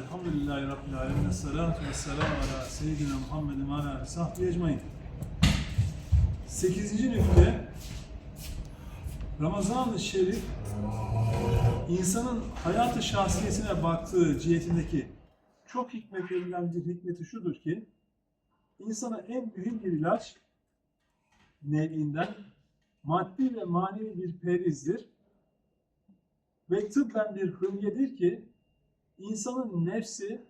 Elhamdülillahi Rabbil Alemin. Esselatu vesselamu ala seyyidina Muhammedin ve ala sahbihi ecmain. Sekizinci nükte Ramazan-ı Şerif insanın hayatı şahsiyesine baktığı cihetindeki çok hikmetlerinden bir hikmeti şudur ki insana en mühim bir ilaç nevinden maddi ve manevi bir perizdir ve tıbben bir hımyedir ki insanın nefsi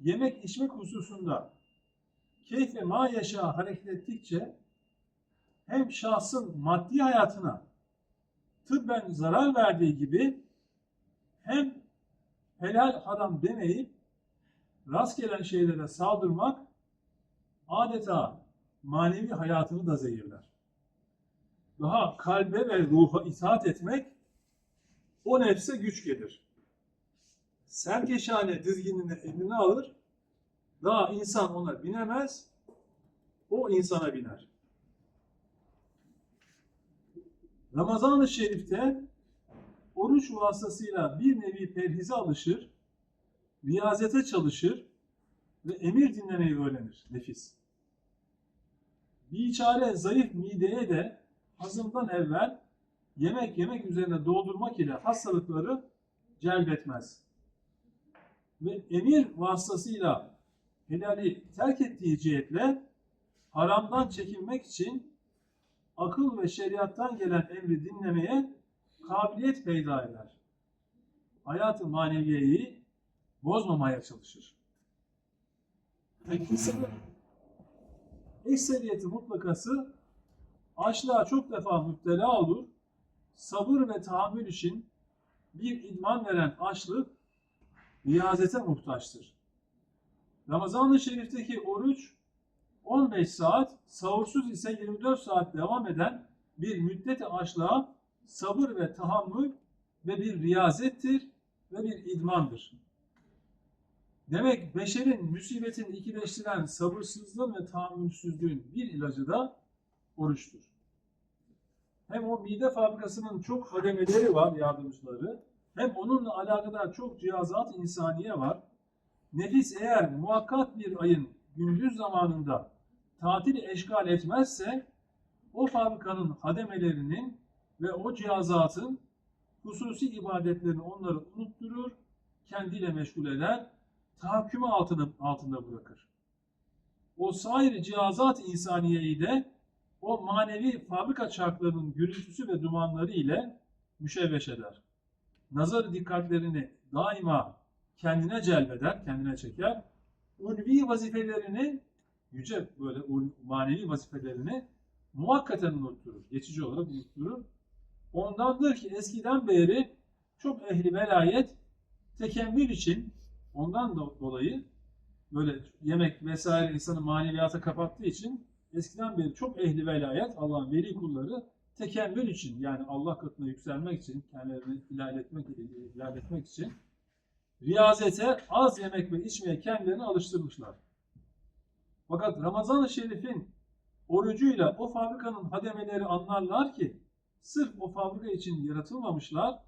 yemek içmek hususunda keyif ve ma yaşa hareket ettikçe hem şahsın maddi hayatına tıbben zarar verdiği gibi hem helal haram demeyip rast gelen şeylere saldırmak adeta manevi hayatını da zehirler. Daha kalbe ve ruha itaat etmek o nefse güç gelir serkeşane dizginini eline alır. Daha insan ona binemez. O insana biner. Ramazan-ı Şerif'te oruç vasıtasıyla bir nevi perhize alışır, riyazete çalışır ve emir dinlemeyi öğrenir nefis. Biçare zayıf mideye de hazımdan evvel yemek yemek üzerine doldurmak ile hastalıkları celbetmez ve emir vasıtasıyla helali terk ettiği cihetle haramdan çekinmek için akıl ve şeriattan gelen emri dinlemeye kabiliyet peyda eder. Hayat-ı maneviyeyi bozmamaya çalışır. İnsanın ekseriyeti mutlakası açlığa çok defa müptela olur. Sabır ve tahammül için bir idman veren açlık riyazete muhtaçtır. Ramazan-ı Şerif'teki oruç 15 saat, sahursuz ise 24 saat devam eden bir müddet açlığa sabır ve tahammül ve bir riyazettir ve bir idmandır. Demek beşerin musibetini ikileştiren sabırsızlığın ve tahammülsüzlüğün bir ilacı da oruçtur. Hem o mide fabrikasının çok hademeleri var, yardımcıları, hem onunla alakadar çok cihazat insaniye var. Nefis eğer muhakkak bir ayın gündüz zamanında tatili eşgal etmezse o fabrikanın hademelerinin ve o cihazatın hususi ibadetlerini onları unutturur, kendiyle meşgul eder, tahakkümü altına, altında bırakır. O sair cihazat insaniyeyi de o manevi fabrika çarklarının gürültüsü ve dumanları ile müşevveş eder nazar dikkatlerini daima kendine celbeder, kendine çeker. Ulvi vazifelerini, yüce böyle manevi vazifelerini muhakkaten unutturur. Geçici olarak unutturur. Ondandır ki eskiden beri çok ehli velayet tekemmül için ondan dolayı böyle yemek vesaire insanı maneviyata kapattığı için eskiden beri çok ehli velayet Allah'ın veli kulları tekemmül için yani Allah katına yükselmek için, kendilerini ilerletmek, ilerletmek için riyazete az yemek ve içmeye kendilerini alıştırmışlar. Fakat Ramazan-ı Şerif'in orucuyla o fabrikanın hademeleri anlarlar ki sırf o fabrika için yaratılmamışlar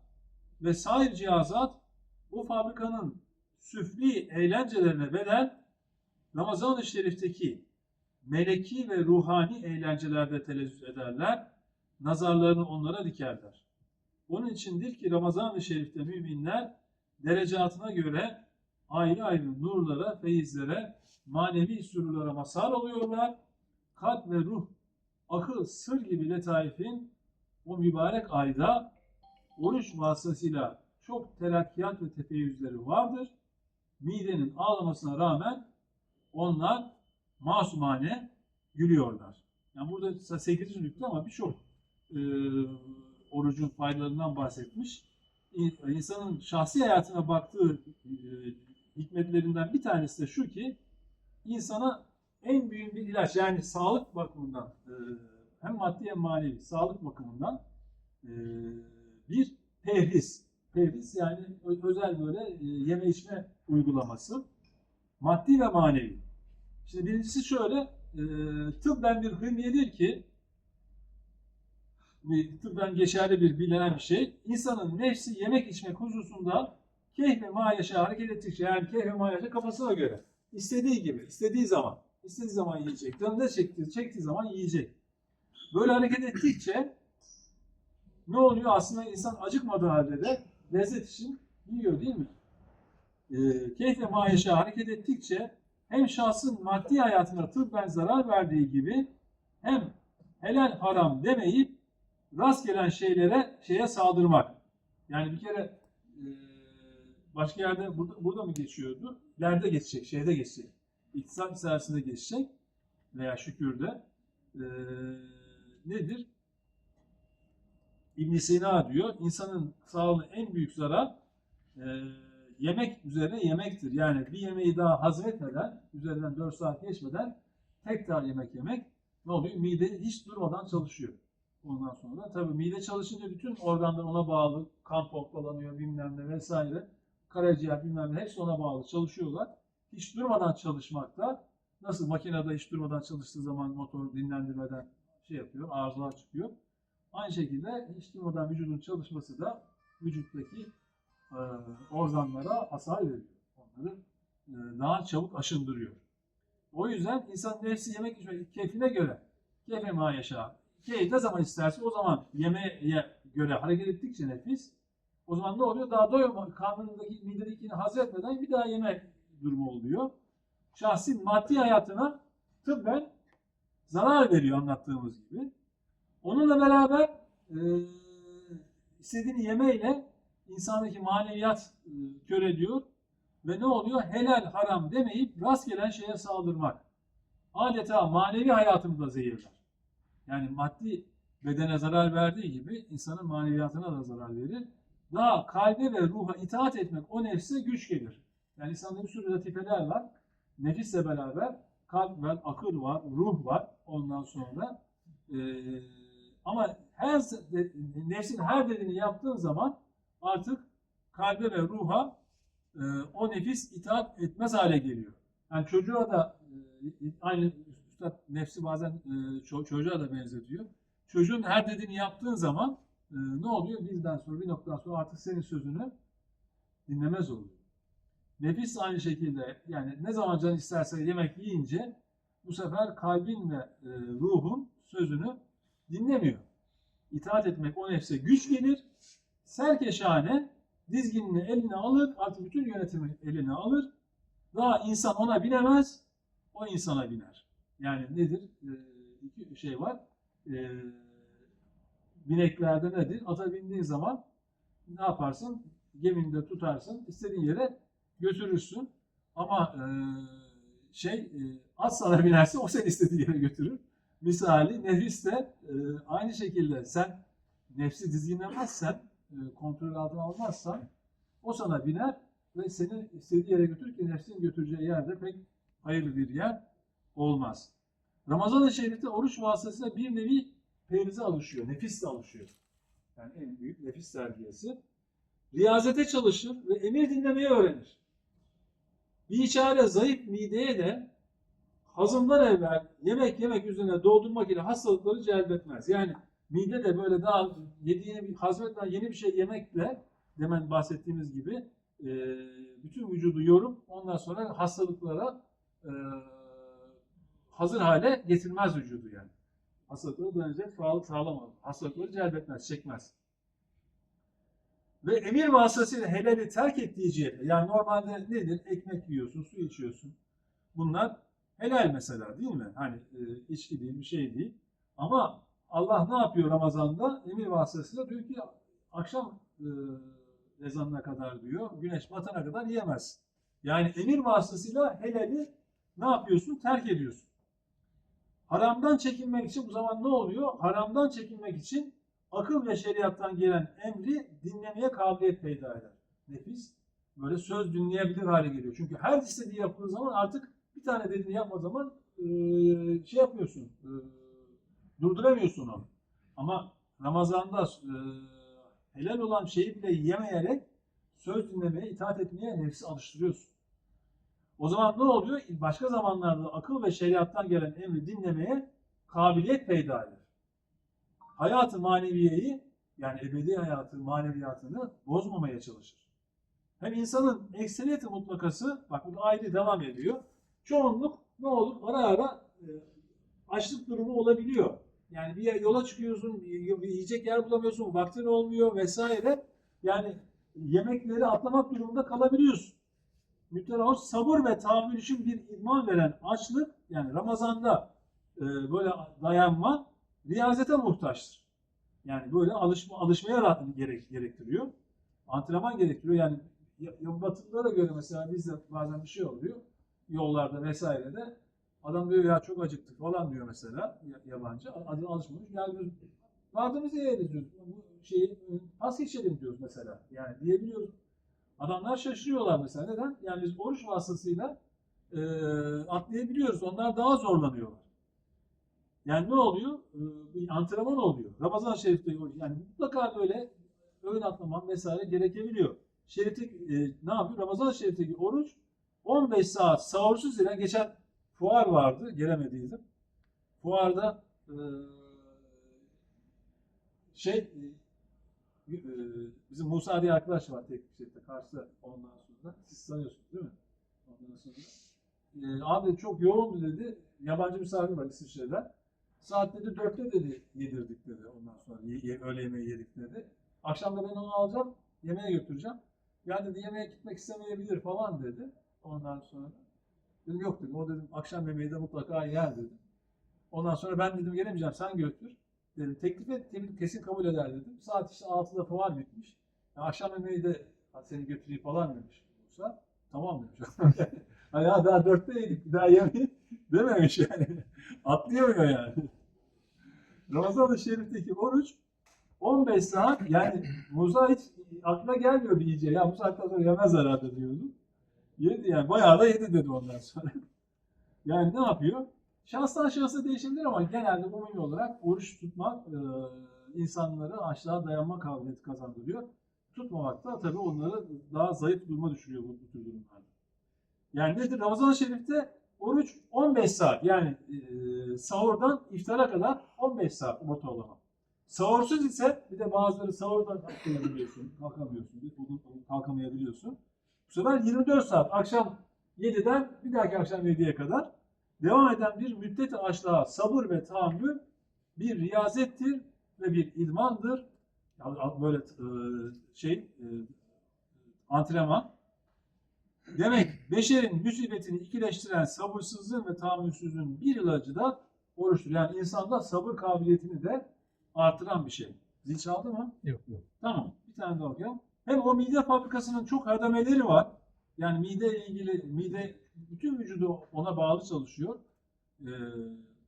ve sair cihazat o fabrikanın süfli eğlencelerine bedel Ramazan-ı Şerif'teki meleki ve ruhani eğlencelerde telezzüz ederler nazarlarını onlara dikerler. Onun içindir ki Ramazan-ı Şerif'te müminler derecatına göre ayrı ayrı nurlara, feyizlere, manevi sürülara mazhar oluyorlar. Kalp ve ruh, akıl, sır gibi letaifin o mübarek ayda oruç vasıtasıyla çok terakkiyat ve tefeyyüzleri vardır. Midenin ağlamasına rağmen onlar masumane gülüyorlar. Yani burada 8. nükte ama birçok e, orucun faydalarından bahsetmiş. İnsanın şahsi hayatına baktığı e, hikmetlerinden bir tanesi de şu ki insana en büyük bir ilaç yani sağlık bakımından e, hem maddi hem manevi sağlık bakımından e, bir perhiz. Perhiz yani özel böyle e, yeme içme uygulaması. Maddi ve manevi. Şimdi birincisi şöyle, e, tıbben bir hımyedir ki tıbben geçerli bir bilinen bir şey. İnsanın nefsi yemek içmek hususunda keyfi ma yaşa hareket ettikçe yani keyfi ma yaşa kafasına göre. istediği gibi, istediği zaman. istediği zaman yiyecek. Canını çektiği, çektiği zaman yiyecek. Böyle hareket ettikçe ne oluyor? Aslında insan acıkmadığı halde de lezzet için yiyor değil mi? Ee, keyfe ma yaşa hareket ettikçe hem şahsın maddi hayatına tıbben zarar verdiği gibi hem helal haram demeyip rast gelen şeylere şeye saldırmak. Yani bir kere e, başka yerde burada, burada mı geçiyordu? Lerde geçecek, şeyde geçecek. İktisat meselesinde geçecek veya şükürde. E, nedir? ibn Sina diyor, insanın sağlığına en büyük zarar e, yemek üzerine yemektir. Yani bir yemeği daha hazmetmeden, üzerinden 4 saat geçmeden tekrar yemek yemek ne oluyor? Mide hiç durmadan çalışıyor. Ondan sonra tabii mide çalışınca bütün organlar ona bağlı. Kan pompalanıyor bilmem ne vesaire. Karaciğer bilmem ne hepsi ona bağlı çalışıyorlar. Hiç durmadan çalışmakta nasıl makinede hiç durmadan çalıştığı zaman motor dinlendirmeden şey yapıyor, arızalar çıkıyor. Aynı şekilde hiç durmadan vücudun çalışması da vücuttaki e, organlara hasar veriyor. Onları e, daha çabuk aşındırıyor. O yüzden insan nefsi yemek içmek keyfine göre keyfe ma yaşa. Keyif ne zaman isterse o zaman yemeğe göre hareket ettikçe nefis o zaman ne oluyor? Daha doyum karnındaki midedekini hazretmeden bir daha yeme durumu oluyor. Şahsi maddi hayatına tıbben zarar veriyor anlattığımız gibi. Onunla beraber e, istediğini yemeyle insandaki maneviyat e, kör ediyor ve ne oluyor? Helal haram demeyip rastgele şeye saldırmak. Adeta manevi hayatını da zehirler. Yani maddi bedene zarar verdiği gibi insanın maneviyatına da zarar verir. Daha kalbe ve ruha itaat etmek o nefse güç gelir. Yani insanda bir sürü latifeler var. Nefisle beraber kalp var, akıl var, ruh var ondan sonra. Ee, ama her nefsin her dediğini yaptığın zaman artık kalbe ve ruha e, o nefis itaat etmez hale geliyor. Yani çocuğa da e, aynı üstad nefsi bazen e, ço- çocuğa da benzetiyor. Çocuğun her dediğini yaptığın zaman e, ne oluyor? Birden sonra bir noktadan sonra artık senin sözünü dinlemez oluyor. Nefis aynı şekilde yani ne zaman can isterse yemek yiyince bu sefer kalbin ve e, ruhun sözünü dinlemiyor. İtaat etmek o nefse güç gelir. Serkeşane dizginini eline alır, artık bütün yönetimi eline alır. Daha insan ona binemez, o insana biner. Yani nedir? Ee, iki şey var. Ee, bineklerde nedir? Ata bindiğin zaman ne yaparsın? Geminde tutarsın, istediğin yere götürürsün. Ama e, şey, e, at sana binerse o seni istediği yere götürür. Misali nefis de e, aynı şekilde sen nefsi dizginlemezsen, e, kontrol altına almazsan o sana biner ve seni istediği yere götürür ki nefsin götüreceği yerde pek hayırlı bir yer olmaz. Ramazan-ı Şerif'te oruç vasıtasıyla bir nevi perize alışıyor, nefis de alışıyor. Yani en büyük nefis terbiyesi. Riyazete çalışır ve emir dinlemeyi öğrenir. Bir içare zayıf mideye de hazımdan evvel yemek yemek üzerine doldurmak ile hastalıkları celbetmez. Yani mide de böyle daha yediğini hazmetmeden yeni bir şey yemekle demen bahsettiğimiz gibi bütün vücudu yorup ondan sonra hastalıklara hazır hale getirmez vücudu yani. Hastalıkları dayanacak sağlık sağlamaz. Hastalıkları celbetmez, çekmez. Ve emir vasıtasıyla helali terk ettiği cihete, yani normalde nedir? Ekmek yiyorsun, su içiyorsun. Bunlar helal mesela değil mi? Hani e, içki değil, bir şey değil. Ama Allah ne yapıyor Ramazan'da? Emir vasıtasıyla diyor ki akşam e, ezanına kadar diyor, güneş batana kadar yiyemez. Yani emir vasıtasıyla helali ne yapıyorsun? Terk ediyorsun. Haramdan çekinmek için bu zaman ne oluyor? Haramdan çekinmek için akıl ve şeriattan gelen emri dinlemeye kabiliyet peyda eder. Nefis böyle söz dinleyebilir hale geliyor. Çünkü her istediği yaptığı zaman artık bir tane dediğini yapma zaman e, şey yapıyorsun, e, durduramıyorsun onu. Ama Ramazan'da e, helal olan şeyi bile yemeyerek söz dinlemeye, itaat etmeye nefsi alıştırıyorsun. O zaman ne oluyor? Başka zamanlarda akıl ve şeriattan gelen emri dinlemeye kabiliyet peyda eder. Hayatı maneviyeyi yani ebedi hayatı maneviyatını bozmamaya çalışır. hem insanın ekseriyeti mutlakası, bak bu ayrı devam ediyor. Çoğunluk ne olur ara ara e, açlık durumu olabiliyor. Yani bir yer- yola çıkıyorsun, yiyecek yer bulamıyorsun, vaktin olmuyor vesaire. Yani yemekleri atlamak durumunda kalabiliyorsun. Müptela sabır ve tahammül için bir idman veren açlık, yani Ramazan'da e, böyle dayanma riyazete muhtaçtır. Yani böyle alışma, alışmaya gerek, gerektiriyor. Antrenman gerektiriyor. Yani ya, ya Batılılara göre mesela bizde bazen bir şey oluyor. Yollarda vesairede. Adam diyor ya çok acıktık falan diyor mesela ya- yabancı. Adı alışmamış. Yani biz vardığımızı yeriz diyoruz. Bu şeyi pas geçelim diyoruz mesela. Yani diyebiliyoruz. Adamlar şaşırıyorlar mesela. Neden? Yani biz oruç vasıtasıyla e, atlayabiliyoruz. Onlar daha zorlanıyorlar. Yani ne oluyor? Bir antrenman oluyor. Ramazan Şerif'te yani mutlaka böyle öğün atlaman vesaire gerekebiliyor. Şerifte e, ne yapıyor? Ramazan Şerif'teki oruç 15 saat sahursuz ile geçen fuar vardı. Gelemediydim. Fuarda e, şey e, e, bizim Musa diye arkadaş var tek şirkette karşıda ondan sonra. Siz sanıyorsunuz değil mi? Ondan sonra. E, abi çok yoğundu dedi. Yabancı misafir var İsviçre'den. Saat dedi dörtte dedi yedirdik dedi ondan sonra ye, ye- öğle yemeği yedik dedi. Akşam da ben onu alacağım yemeğe götüreceğim. Ya dedi yemeğe gitmek istemeyebilir falan dedi. Ondan sonra dedim yok dedim o dedim akşam yemeği de mutlaka yer dedim. Ondan sonra ben dedim gelemeyeceğim sen götür. Dedim teklif et dedim, kesin kabul eder dedim. Saat işte 6'da fuar bitmiş. Ya akşam yemeği de "Hadi seni götüreyim falan demiş Musa. Tamam demiş. Hani ya daha dörtte yedik daha yemeği dememiş yani. Atlayamıyor yani. Ramazan-ı Şerif'teki oruç 15 saat yani Musa hiç aklına gelmiyordu iyice. Ya bu saatten sonra yemez herhalde diyordu. Yedi yani bayağı da yedi dedi ondan sonra. yani ne yapıyor? Şahstan şahsa değişebilir ama genelde umumi olarak oruç tutmak e, insanları açlığa dayanma kabiliyeti kazandırıyor. Tutmamak da tabii onları daha zayıf duruma düşürüyor bu, bu tür durumlarda. Yani nedir? Ramazan-ı Şerif'te oruç 15 saat yani e, sahurdan iftara kadar 15 saat ortalama. Sahursuz ise bir de bazıları sahurdan kalkamayabiliyorsun, kalkamıyorsun, kalkamayabiliyorsun. Bu sefer 24 saat akşam 7'den bir dahaki akşam 7'ye kadar devam eden bir müddet açlığa sabır ve tahammül bir riyazettir ve bir idmandır. Yani böyle e, şey e, antrenman. Demek beşerin musibetini ikileştiren sabırsızlığın ve tahammülsüzlüğün bir ilacı da oruçtur. Yani insanda sabır kabiliyetini de artıran bir şey. Zil çaldı mı? Yok yok. Tamam. Bir tane daha okuyalım. Hem o mide fabrikasının çok hademeleri var. Yani mide ilgili mide bütün vücudu ona bağlı çalışıyor. Ee,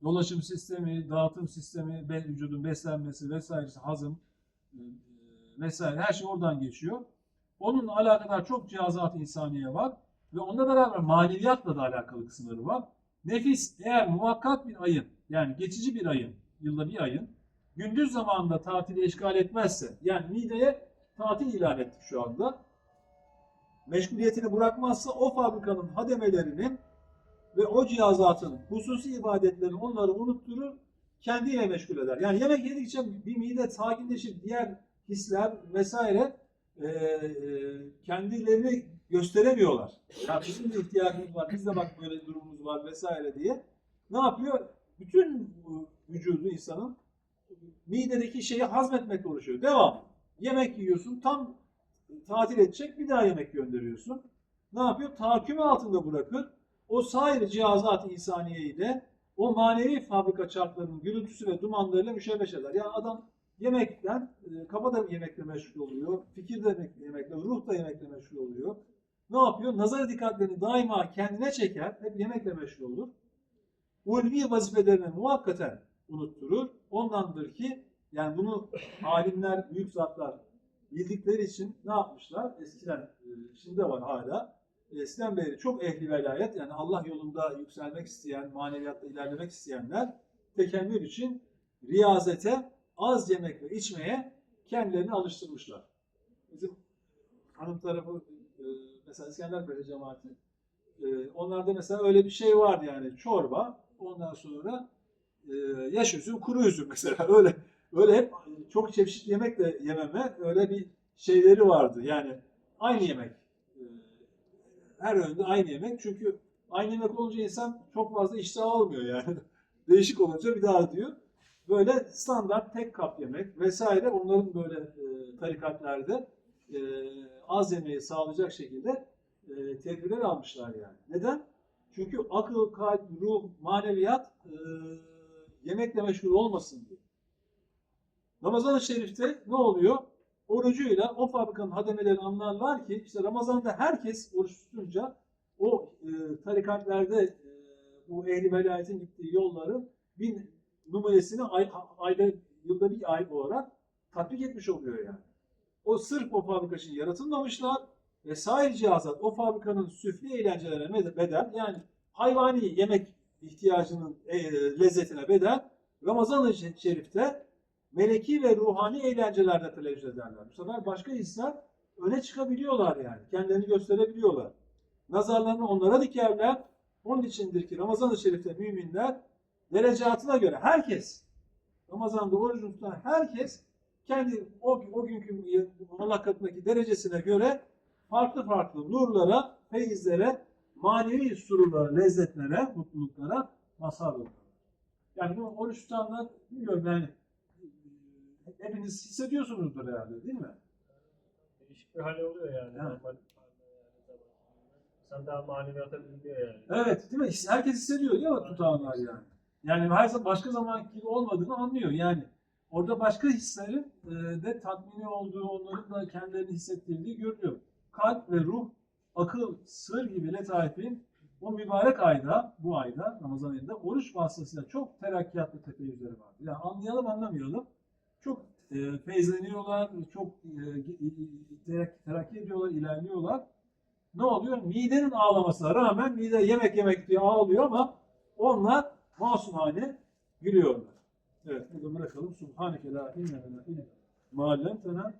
dolaşım sistemi, dağıtım sistemi, be- vücudun beslenmesi vesairesi, hazım e, vesaire her şey oradan geçiyor. Onunla alakadar çok cihazat insaniye var ve onunla beraber maneviyatla da alakalı kısımları var. Nefis eğer muvakkat bir ayın yani geçici bir ayın, yılda bir ayın gündüz zamanında tatili işgal etmezse yani mideye tatil ilan ettik şu anda. Meşguliyetini bırakmazsa o fabrikanın hademelerinin ve o cihazatın hususi ibadetlerini onları unutturur, kendiyle meşgul eder. Yani yemek yedikçe bir mide sakinleşip diğer hisler vesaire e, e, kendilerini gösteremiyorlar. Ya bizim de ihtiyacımız var, biz de bak böyle durumumuz var vesaire diye. Ne yapıyor? Bütün vücudu insanın midedeki şeyi hazmetmekle uğraşıyor. Devam. Yemek yiyorsun, tam tatil edecek bir daha yemek gönderiyorsun. Ne yapıyor? Tahakkümü altında bırakır. O sair cihazat-ı insaniyeyi de o manevi fabrika çarklarının gürültüsü ve dumanlarıyla müşebbeş eder. Yani adam yemekten, e, kafa da yemekle meşgul oluyor, fikir de yemek- yemekle, ruh yemekle meşgul oluyor. Ne yapıyor? Nazar dikkatlerini daima kendine çeker, hep yemekle meşgul olur. Ulvi vazifelerini muhakkaten unutturur. Ondandır ki yani bunu alimler, büyük zatlar bildikleri için ne yapmışlar? Eskiden, e, şimdi de var hala. Eskiden beri çok ehli velayet yani Allah yolunda yükselmek isteyen, maneviyatta ilerlemek isteyenler tekemmül için riyazete, az yemek ve içmeye kendilerini alıştırmışlar. Bizim hanım tarafı e, mesela İskenderpere cemaati e, onlarda mesela öyle bir şey vardı yani çorba ondan sonra e, yaş üzüm, kuru üzüm mesela öyle öyle hep çok çeşitli yemek de yememe öyle bir şeyleri vardı. Yani aynı yemek her öğünde aynı yemek. Çünkü aynı yemek olunca insan çok fazla iştah almıyor yani. Değişik olunca bir daha diyor. Böyle standart tek kap yemek vesaire onların böyle e, tarikatlarda e, az yemeği sağlayacak şekilde e, tedbirler almışlar yani. Neden? Çünkü akıl, kalp, ruh, maneviyat e, yemekle meşgul olmasın diye. Ramazan-ı Şerif'te ne oluyor? Orucuyla o fabrikanın hademelerini anlarlar ki işte Ramazan'da herkes oruç tutunca o e, tarikatlerde e, bu ehli velayetin gittiği yolların bir numunesini ay, ayda yılda bir ay olarak tatbik etmiş oluyor yani. O sırf o fabrika için yaratılmamışlar ve sahil cihazat o fabrikanın süfli eğlencelerine bedel yani hayvani yemek ihtiyacının e, lezzetine bedel Ramazan-ı Şerif'te meleki ve ruhani eğlencelerde televizyon ederler. Bu sefer başka hisler öne çıkabiliyorlar yani. Kendilerini gösterebiliyorlar. Nazarlarını onlara dikerler. Onun içindir ki Ramazan-ı Şerif'te müminler derecatına göre herkes Ramazan'da oruç tutan herkes kendi o, o günkü Allah katındaki derecesine göre farklı farklı nurlara, feyizlere, manevi sururlara, lezzetlere, mutluluklara mazhar olur. Yani bu oruç tutanlar bilmiyorum yani hepiniz hissediyorsunuzdur herhalde değil mi? Değişik bir hal oluyor yani. Evet. Normal İnsan daha maneviyata bilmiyor yani. Evet değil mi? Herkes hissediyor değil mi tutanlar yani? Yani her zaman başka zaman gibi olmadığını anlıyor yani. Orada başka hislerin e, de tatmini olduğu, onların da kendilerini hissettirdiği görülüyor. Kalp ve ruh, akıl, sır gibi letaifin bu mübarek ayda, bu ayda, Ramazan ayında oruç vasıtasıyla çok terakkiyat ve tepeyyüzleri var. Yani anlayalım anlamayalım. Çok e, feyzleniyorlar, çok e, terak- terakki ediyorlar, ilerliyorlar. Ne oluyor? Midenin ağlamasına rağmen mide yemek yemek diye ağlıyor ama onlar masumane gülüyorlar. Evet, burada bırakalım. Subhaneke la ilme lena illa ma allamtena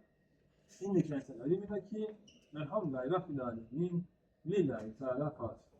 inneke entel alimul hakim. Elhamdülillahi rabbil alemin. Lillahi Teala Fatiha.